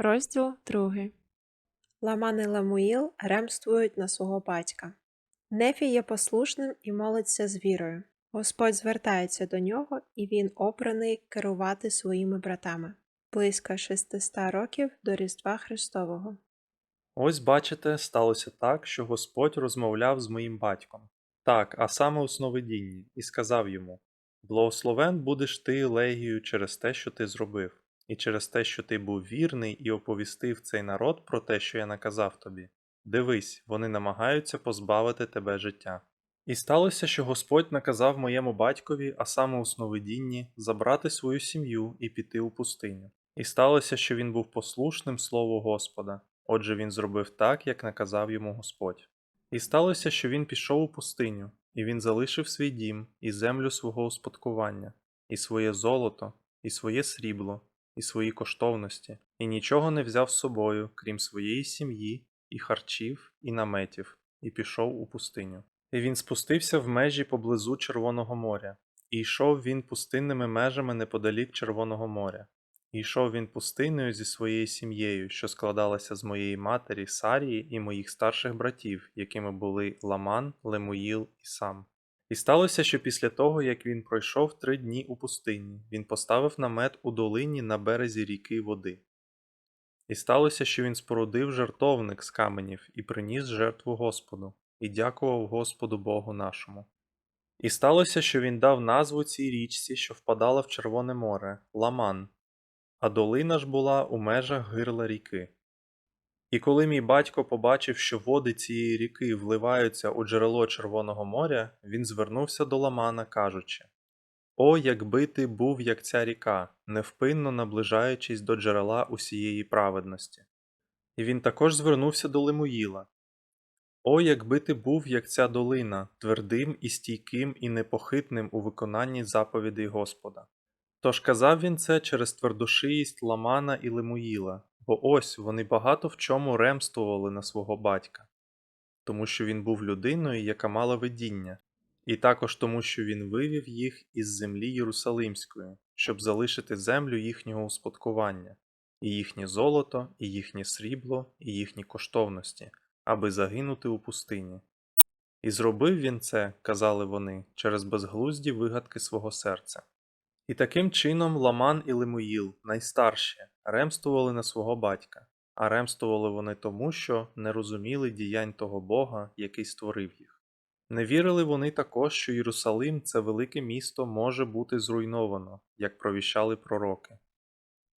Розділ 2. Ламан і Ламуїл ремствують на свого батька. Нефі є послушним і молиться з вірою. Господь звертається до нього, і він обраний керувати своїми братами. Близько 600 років до Різдва Христового. Ось бачите, сталося так, що Господь розмовляв з моїм батьком. Так, а саме у сновидінні, і сказав йому: Благословен будеш ти, Легію, через те, що ти зробив, і через те, що ти був вірний і оповістив цей народ про те, що я наказав тобі. Дивись, вони намагаються позбавити тебе життя. І сталося, що Господь наказав моєму батькові, а саме у сновидінні, забрати свою сім'ю і піти у пустиню. І сталося, що він був послушним слову Господа, отже він зробив так, як наказав йому Господь. І сталося, що він пішов у пустиню, і він залишив свій дім, і землю свого успадкування, і своє золото, і своє срібло, і свої коштовності, і нічого не взяв з собою, крім своєї сім'ї, і харчів, і наметів, і пішов у пустиню. І він спустився в межі поблизу Червоного моря, і йшов він пустинними межами неподалік Червоного моря. І йшов він пустиною зі своєю сім'єю, що складалася з моєї матері Сарії і моїх старших братів, якими були Ламан, Лемуїл і сам. І сталося, що після того, як він пройшов три дні у пустині, він поставив намет у долині на березі ріки води. І сталося, що він спорудив жертовник з каменів і приніс жертву Господу, і дякував Господу Богу нашому. І сталося, що він дав назву цій річці, що впадала в Червоне море, Ламан, а долина ж була у межах гирла ріки. І коли мій батько побачив, що води цієї ріки вливаються у джерело Червоного моря, він звернувся до Ламана, кажучи О, якби ти був, як ця ріка, невпинно наближаючись до джерела усієї праведності. І він також звернувся до Лемуїла. О, якби ти був, як ця долина, твердим і стійким і непохитним у виконанні заповідей Господа. Тож казав він це через твердошиїсть Ламана і Лемуїла, бо ось вони багато в чому ремствували на свого батька, тому що він був людиною, яка мала видіння, і також тому, що він вивів їх із землі Єрусалимської, щоб залишити землю їхнього успадкування, і їхнє золото, і їхнє срібло, і їхні коштовності, аби загинути у пустині. І зробив він це, казали вони, через безглузді вигадки свого серця. І таким чином Ламан і Лемуїл, найстарші, ремствували на свого батька, а ремствували вони тому, що не розуміли діянь того Бога, який створив їх. Не вірили вони також, що Єрусалим це велике місто може бути зруйновано, як провіщали пророки.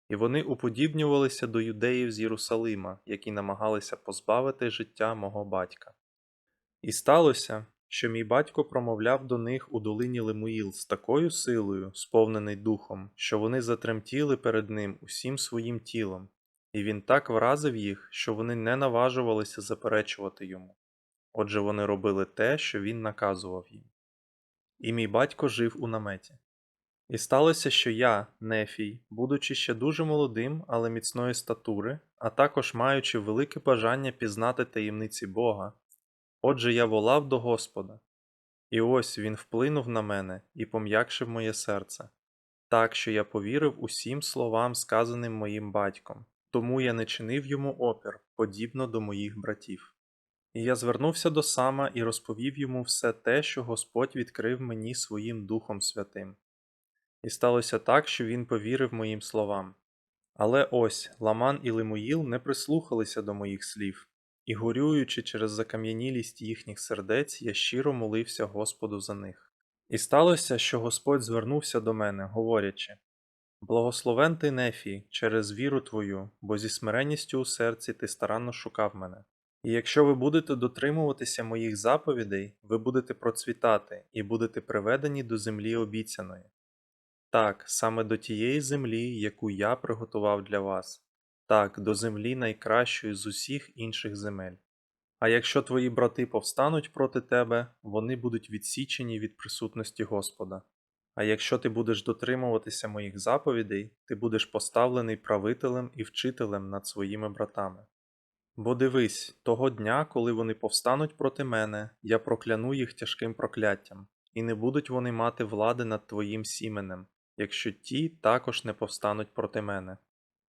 І вони уподібнювалися до юдеїв з Єрусалима, які намагалися позбавити життя мого батька. І сталося, що мій батько промовляв до них у долині Лемуїл з такою силою, сповнений духом, що вони затремтіли перед ним усім своїм тілом, і він так вразив їх, що вони не наважувалися заперечувати йому. Отже, вони робили те, що він наказував їм. І мій батько жив у наметі. І сталося, що я, Нефій, будучи ще дуже молодим, але міцної статури, а також маючи велике бажання пізнати таємниці Бога, Отже, я волав до Господа, і ось він вплинув на мене і пом'якшив моє серце, так що я повірив усім словам, сказаним моїм батьком, тому я не чинив йому опір, подібно до моїх братів. І я звернувся до Сама і розповів йому все те, що Господь відкрив мені своїм Духом Святим. І сталося так, що він повірив моїм словам. Але ось Ламан і Лемуїл не прислухалися до моїх слів. І горюючи через закам'янілість їхніх сердець, я щиро молився Господу за них. І сталося, що Господь звернувся до мене, говорячи Благословен ти, Нефій, через віру твою, бо зі смиренністю у серці ти старанно шукав мене. І якщо ви будете дотримуватися моїх заповідей, ви будете процвітати і будете приведені до землі обіцяної. Так, саме до тієї землі, яку я приготував для вас так, до землі найкращої з усіх інших земель. А якщо твої брати повстануть проти тебе, вони будуть відсічені від присутності Господа. А якщо ти будеш дотримуватися моїх заповідей, ти будеш поставлений правителем і вчителем над своїми братами. Бо дивись, того дня, коли вони повстануть проти мене, я прокляну їх тяжким прокляттям, і не будуть вони мати влади над твоїм сіменем, якщо ті також не повстануть проти мене.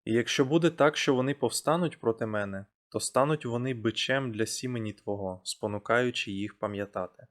І якщо буде так, що вони повстануть проти мене, то стануть вони бичем для сімені твого, спонукаючи їх пам'ятати.